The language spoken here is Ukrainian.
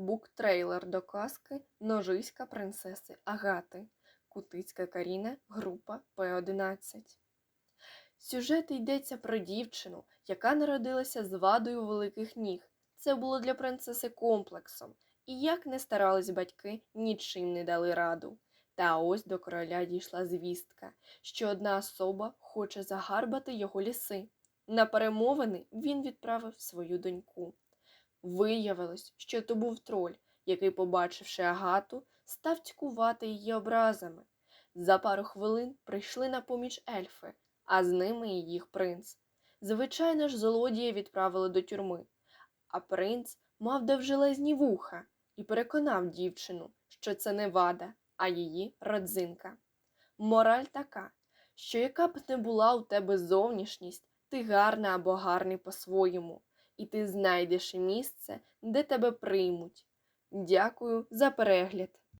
Буктрейлер до казки Ножиська принцеси Агати. Кутицька Каріна, група П11. Сюжет йдеться про дівчину, яка народилася з вадою великих ніг. Це було для принцеси комплексом, і як не старались батьки, нічим не дали раду. Та ось до короля дійшла звістка, що одна особа хоче загарбати його ліси. На перемовини він відправив свою доньку. Виявилось, що то був троль, який, побачивши агату, став цькувати її образами. За пару хвилин прийшли на поміч ельфи, а з ними і їх принц. Звичайно ж, злодія відправили до тюрми, а принц мав довжелезні вуха і переконав дівчину, що це не вада, а її родзинка. Мораль така, що яка б не була у тебе зовнішність, ти гарна або гарний по-своєму, і ти знайдеш місце, де тебе приймуть. Дякую за перегляд!